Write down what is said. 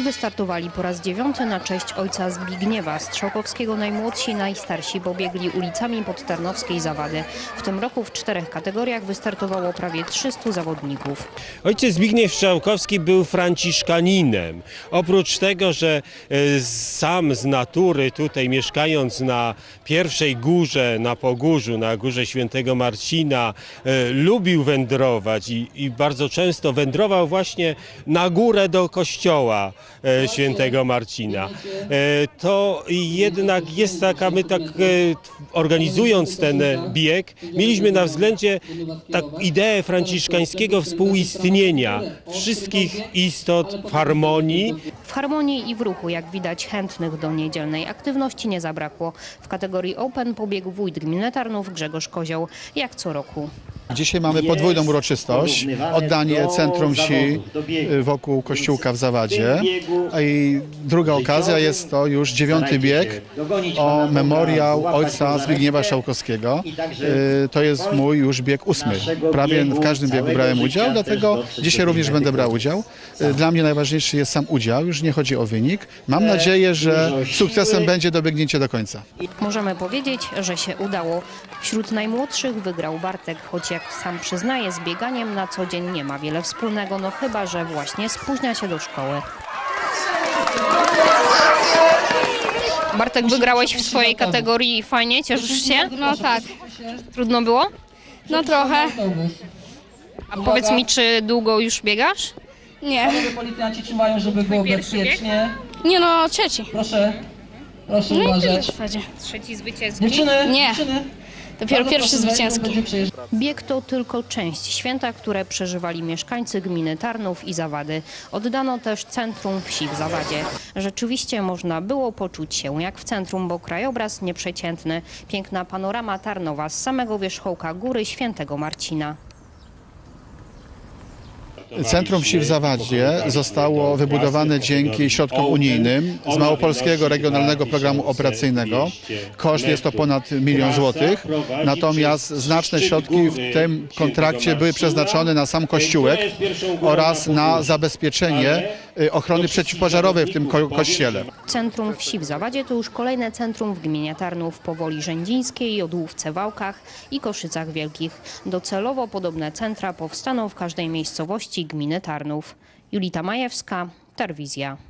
i wystartowali po raz dziewiąty na cześć ojca Zbigniewa Strzałkowskiego. Najmłodsi, najstarsi pobiegli ulicami podtarnowskiej zawady. W tym roku w czterech kategoriach wystartowało prawie 300 zawodników. Ojciec Zbigniew Strzałkowski był franciszkaninem. Oprócz tego, że e, sam z natury tutaj mieszkając na pierwszej górze, na Pogórzu, na górze świętego Marcina, e, lubił wędrować i, i bardzo często wędrował właśnie na górę do kościoła świętego Marcina. E, to jednak jest taka, my tak e, organizując ten bieg, mieliśmy na względzie tak ideę franciszkańskiego współistnienia wszystkich istot w harmonii. W harmonii i w ruchu, jak widać, chętnych do niedzielnej aktywności nie zabrakło. W kategorii Open pobiegł wójt gminy Tarnów Grzegorz Kozioł, jak co roku. Dzisiaj mamy podwójną uroczystość, oddanie centrum wsi wokół kościółka w Zawadzie. A I druga okazja jest to już dziewiąty bieg o memoriał ojca Zbigniewa Szałkowskiego. Y, To jest mój już bieg ósmy. Prawie w każdym biegu brałem udział, dlatego dzisiaj również będę brał udział. Y, Dla mnie najważniejszy jest sam udział, już nie chodzi o wynik. Mam nadzieję, że sukcesem będzie dobiegnięcie do końca. Możemy powiedzieć, że się udało. Wśród najmłodszych wygrał Bartek, choć jak sam przyznaje, z bieganiem na co dzień nie ma wiele wspólnego, no chyba, że właśnie spóźnia się do szkoły. Bartek, wygrałeś w swojej kategorii fajnie, cieszysz się? No tak, Trudno było? no trochę. A powiedz mi, czy długo już biegasz? Nie. Policjanci trzymają, żeby było bezpiecznie. Nie no, trzeci. Proszę, proszę No uważać. Trzeci zwycięski. Dziewczyny, Nie. dziewczyny. Dopiero pierwszy zwycięski. Bieg to tylko część święta, które przeżywali mieszkańcy gminy Tarnów i Zawady. Oddano też centrum wsi w Zawadzie. Rzeczywiście można było poczuć się jak w centrum, bo krajobraz nieprzeciętny. Piękna panorama Tarnowa z samego wierzchołka góry świętego Marcina. Centrum Wsi w Zawadzie zostało wybudowane dzięki środkom unijnym z Małopolskiego Regionalnego Programu Operacyjnego. Koszt jest to ponad milion złotych, natomiast znaczne środki w tym kontrakcie były przeznaczone na sam kościółek oraz na zabezpieczenie y, ochrony przeciwpożarowej w tym ko- kościele. Centrum wsi w Zawadzie to już kolejne centrum w gminie Tarnów, Powoli Rzędzińskiej, Jodłówce Wałkach i Koszycach Wielkich. Docelowo podobne centra powstaną w każdej miejscowości gminy Tarnów. Julita Majewska, Tarwizja.